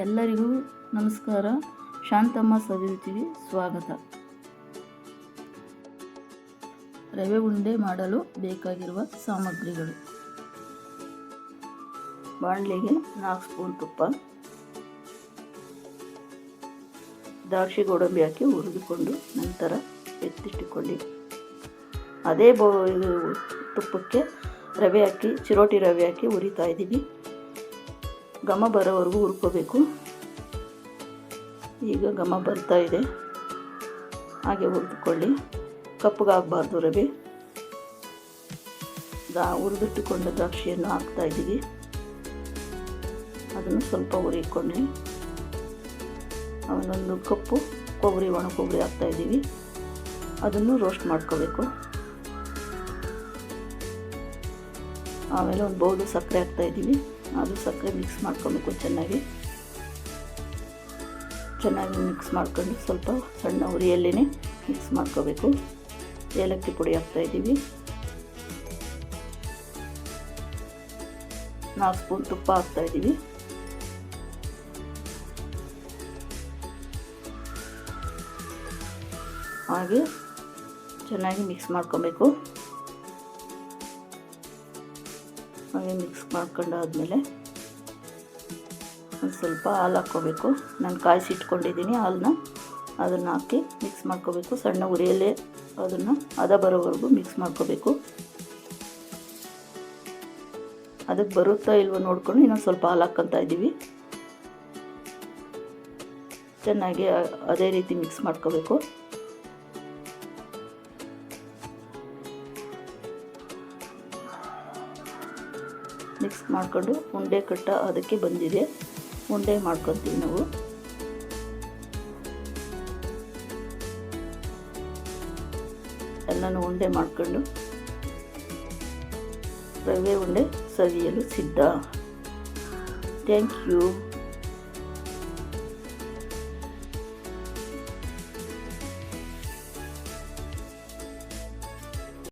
ಎಲ್ಲರಿಗೂ ನಮಸ್ಕಾರ. ಶಾಂತಮ್ಮ ಸವಿರುಚಿಗೆ ಸ್ವಾಗತ. ರವೆ ಉಂಡೆ ಮಾಡಲು ಬೇಕಾಗಿರುವ ಸಾಮಗ್ರಿಗಳು. ಬಾಣಲೆಗೆ ನಾಲ್ಕು ಸ್ಪೂನ್ ತುಪ್ಪ. ದ್ರಾಕ್ಷಿ ಗೋಡಂಬಿ ಹಾಕಿ ಹುರಿದುಕೊಂಡು ನಂತರ ಎತ್ತಿಟ್ಟುಕೊಳ್ಳಿ. ಅದೇ ಬೋ ತುಪ್ಪಕ್ಕೆ ರವೆ ಹಾಕಿ ಚಿರೋಟಿ ರವೆ ಹಾಕಿ ಹುರಿತಾ ಇದ್ದೀವಿ. ಘಮ ಬರೋವರೆಗೂ ಹುರ್ಕೋಬೇಕು. ಈಗ ಘಮ ಬರ್ತಾ ಇದೆ. ಹಾಗೆ ಹುರಿದುಕೊಳ್ಳಿ. ಕಪ್ಪಗಾಗಬಾರ್ದು ರವೆ. ದಾ, ಹುರಿದಿಟ್ಟುಕೊಂಡ ದ್ರಾಕ್ಷಿಯನ್ನು ಹಾಕ್ತಾ ಇದ್ದೀವಿ. ಅದನ್ನು ಸ್ವಲ್ಪ ಹುರಿಕೊಂಡು ಅವನೊಂದು ಕಪ್ಪು ಕೊಬ್ಬರಿ ಒಣ ಕೊಬ್ಬರಿ ಹಾಕ್ತಾ ಇದ್ದೀವಿ. ಅದನ್ನು ರೋಸ್ಟ್ ಮಾಡ್ಕೋಬೇಕು. ಆಮೇಲೆ ಒಂದು ಬೌಲು ಸಕ್ಕರೆ ಹಾಕ್ತಾ ಇದ್ದೀವಿ ಅದು ಸಕ್ಕರೆ ಮಿಕ್ಸ್ ಮಾಡ್ಕೊಬೇಕು ಚೆನ್ನಾಗಿ ಚೆನ್ನಾಗಿ ಮಿಕ್ಸ್ ಮಾಡ್ಕೊಂಡು ಸ್ವಲ್ಪ ಸಣ್ಣ ಉರಿಯಲ್ಲೇ ಮಿಕ್ಸ್ ಮಾಡ್ಕೋಬೇಕು. ಏಲಕ್ಕಿ ಪುಡಿ ಹಾಕ್ತಾ ಇದ್ದೀವಿ. ನಾಲ್ಕು ಸ್ಪೂನ್ ತುಪ್ಪ ಹಾಕ್ತಾ ಇದ್ದೀವಿ. ಹಾಗೆ ಚೆನ್ನಾಗಿ ಮಿಕ್ಸ್ ಮಾಡ್ಕೊಬೇಕು. ಹಾಗೆ ಮಿಕ್ಸ್ ಮಾಡ್ಕೊಂಡಾದ್ಮೇಲೆ ಒಂದು ಸ್ವಲ್ಪ ಹಾಲು ಹಾಕ್ಕೋಬೇಕು. ನಾನು ಕಾಯಿಸಿಟ್ಕೊಂಡಿದ್ದೀನಿ ಹಾಲನ್ನ ಅದನ್ನು ಹಾಕಿ ಮಿಕ್ಸ್ ಮಾಡ್ಕೋಬೇಕು. ಸಣ್ಣ ಉರಿಯಲ್ಲೇ ಅದನ್ನು ಹದ ಬರೋವರೆಗೂ ಮಿಕ್ಸ್ ಮಾಡ್ಕೋಬೇಕು. ಅದಕ್ಕೆ ಬರುತ್ತಾ ಇಲ್ವೋ ನೋಡ್ಕೊಂಡು ಇನ್ನೊಂದು ಸ್ವಲ್ಪ ಹಾಲು ಹಾಕ್ಕೊತಾ ಇದ್ದೀವಿ. ಚೆನ್ನಾಗಿ ಅದೇ ರೀತಿ ಮಿಕ್ಸ್ ಮಾಡ್ಕೋಬೇಕು. ಮಿಕ್ಸ್ ಮಾಡಿಕೊಂಡು ಉಂಡೆ ಕಟ್ಟ ಅದಕ್ಕೆ ಬಂದಿದೆ. ಉಂಡೆ ಮಾಡ್ಕೊತೀವಿ ನಾವು. ಎಲ್ಲನೂ ಉಂಡೆ ಮಾಡ್ಕೊಂಡು ರವೆ ಉಂಡೆ ಸವಿಯಲು ಸಿದ್ಧ. Thank you